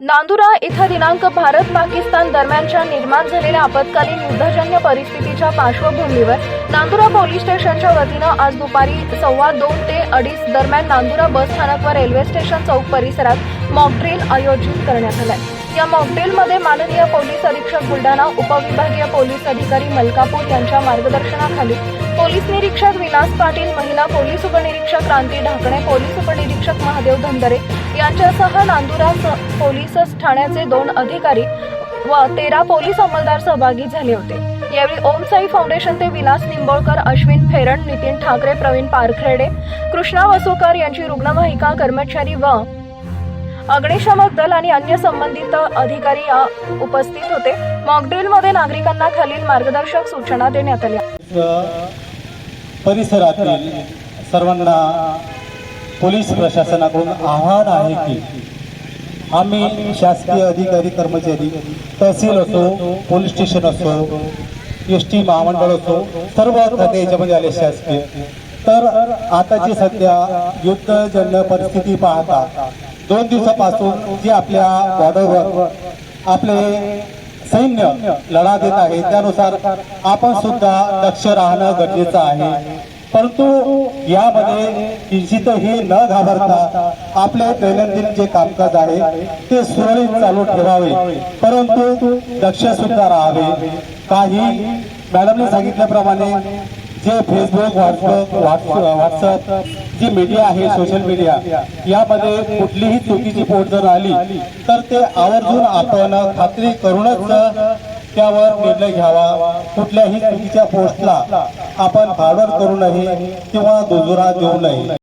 नांदुरा इथं दिनांक भारत पाकिस्तान दरम्यानच्या निर्माण झालेल्या आपत्कालीन युद्धजन्य परिस्थितीच्या पार्श्वभूमीवर नांदुरा पोलीस स्टेशनच्या वतीनं आज दुपारी सव्वा दोन ते अडीच दरम्यान नांदुरा बस स्थानक व रेल्वे स्टेशन चौक परिसरात मॉकड्रिल आयोजित करण्यात आलाय. या मॉकड्रिलमध्ये माननीय पोलीस अधीक्षक बुलढाणा उपविभागीय पोलीस अधिकारी मलकापूर यांच्या मार्गदर्शनाखाली पोलीस निरीक्षक विलास पाटील महिला पोलीस उपनिरीक्षक क्रांती ढाकणे पोलीस उपनिरीक्षक महादेव धंदरे यांच्यासह नांदुरा पोलीस ठाण्याचे दोन अधिकारी व तेरा पोलीस अंमलदार सहभागी झाले होते. यावेळी ओम साई फाउंडेशनचे विलास निंबोळकर अश्विन फेरण नितीन ठाकरे प्रवीण पारखेडे कृष्णा वसुकर यांची रुग्णवाहिका कर्मचारी व अग्निशामक दल आणि अन्य संबंधित अधिकारी उपस्थित होते. मॉकड्रिलमध्ये नागरिकांना खालील मार्गदर्शक सूचना देण्यात आल्या. परिसरातील सर्वांना पोलीस प्रशासनाकडून आव्हान आहे की आम्ही शासकीय अधिकारी कर्मचारी तहसील असो पोलीस स्टेशन असो एस टी महामंडळ असो सर्व खाते याच्यामध्ये आले शासकीय. तर आताची सध्या युद्धजन्य परिस्थिती पाहता दोन दिवसापासून जे आपल्या बॉर्डरवर आपले सैन्य लढा देत आहे त्यानुसार आपण सुद्धा दक्ष राहणं गरजेचं आहे. परंतु यामध्ये किंचितही न घाबरता आपले दैनंदिन जे कामकाज आहे ते सुरळीत चालू ठेवावे. परंतु दक्ष सुद्धा राहावे. काही मॅडमने सांगितल्याप्रमाणे जे फेसबुक व्हॉट्सअप व्हॉट्सअप जी मीडिया आहे सोशल मीडिया यामध्ये कुठलीही चुकीची पोट जर आली तर ते आवर्जून आपण खात्री करूनच त्यावर निर्णय घ्यावा. कुठल्याही चुकीच्या पोस्टला आपण फॉरवर्ड करू नये किंवा दुजोरा देऊ नये.